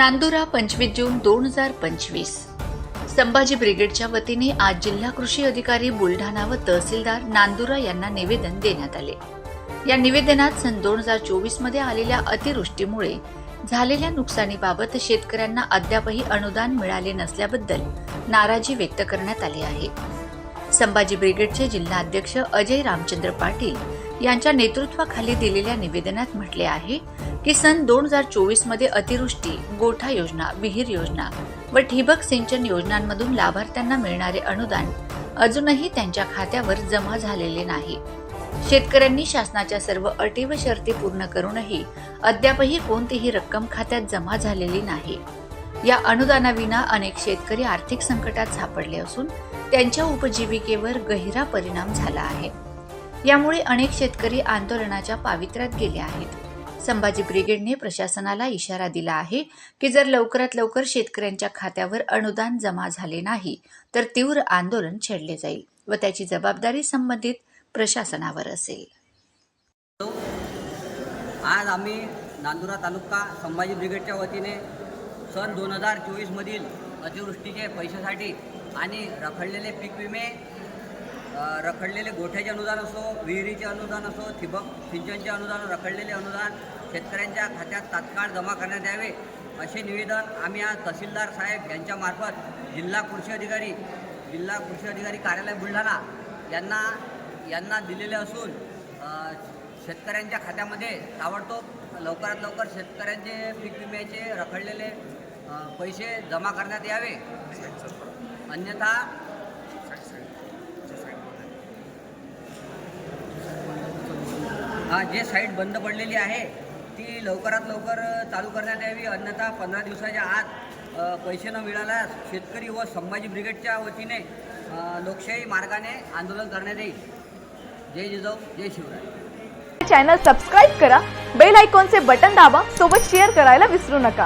नांदुरा पंचवीस जून दोन हजार पंचवीस. संभाजी ब्रिगेडच्या वतीने आज जिल्हा कृषी अधिकारी बुलढाणा व तहसीलदार नांदुरा यांना निवेदन देण्यात आले. या निवेदनात सन दोन हजार चोवीसमध्ये आलेल्या अतिवृष्टीमुळे झालेल्या नुकसानीबाबत शेतकऱ्यांना अद्यापही अनुदान मिळाले नसल्याबद्दल नाराजी व्यक्त करण्यात आली आहे. संभाजी ब्रिगेडचे जिल्हाध्यक्ष अजय रामचंद्र पाटील यांच्या नेतृत्वाखाली दिलेल्या निवेदनात म्हटले आहे की सन दोन हजार चोवीसमध्ये अतिवृष्टी गोठा योजना विहीर योजना व ठिबक सिंचन योजनांमधून लाभार्थ्यांना मिळणारे अनुदान अजूनही त्यांच्या खात्यावर जमा झालेले नाही. शेतकऱ्यांनी शासनाच्या सर्व अटी व शर्ती पूर्ण करूनही अद्यापही कोणतीही रक्कम खात्यात जमा झालेली नाही. या अनुदानाविना अनेक शेतकरी आर्थिक संकटात सापडले असून त्यांच्या उपजीविकेवर गहिरा परिणाम झाला आहे. यामुळे अनेक शेतकरी आंदोलनाच्या पावित्र्यात गेले आहेत. संभाजी ब्रिगेडने प्रशासनाला इशारा दिला आहे की जर लवकरात लवकर शेतकऱ्यांच्या खात्यावर अनुदान जमा झाले नाही तर तीव्र आंदोलन छेडले जाईल व त्याची जबाबदारी संबंधित प्रशासनावर असेल. आज आम्ही नांदुरा तालुका संभाजी ब्रिगेडच्या वतीने सन दोन हजार चोवीसमधील अतिवृष्टीचे पैशासाठी आणि रखडलेले पीक विमे रखडलेले गोठ्याचे अनुदान असो विहिरीचे अनुदान असो ठिबक सिंचनचे अनुदान रखडलेले अनुदान शेतकऱ्यांच्या खात्यात तात्काळ जमा करण्यात यावे असे निवेदन आम्ही आज तहसीलदार साहेब यांच्यामार्फत जिल्हा कृषी अधिकारी जिल्हा कृषी अधिकारी कार्यालय बुलढाणा यांना यांना दिलेले असून शेतकऱ्यांच्या खात्यामध्ये ताबडतोब लवकरात लवकर शेतकऱ्यांचे पीक विम्याचे रखडलेले पैसे जमा करण्यात यावे. अन्यथा हा जे साईट बंद पडलेली आहे ती लवकरात लवकर चालू करण्यात यावी. अन्यथा पंधरा दिवसाच्या आत पैसे न मिळाल्यास शेतकरी व संभाजी ब्रिगेडच्या वतीने लोकशाही मार्गाने आंदोलन करण्यात येईल. जय जिजाऊ जय शिवराय. चॅनल सबस्क्राईब करा बेल आयकॉनचे बटन दाबा सोबत शेअर करायला विसरू नका.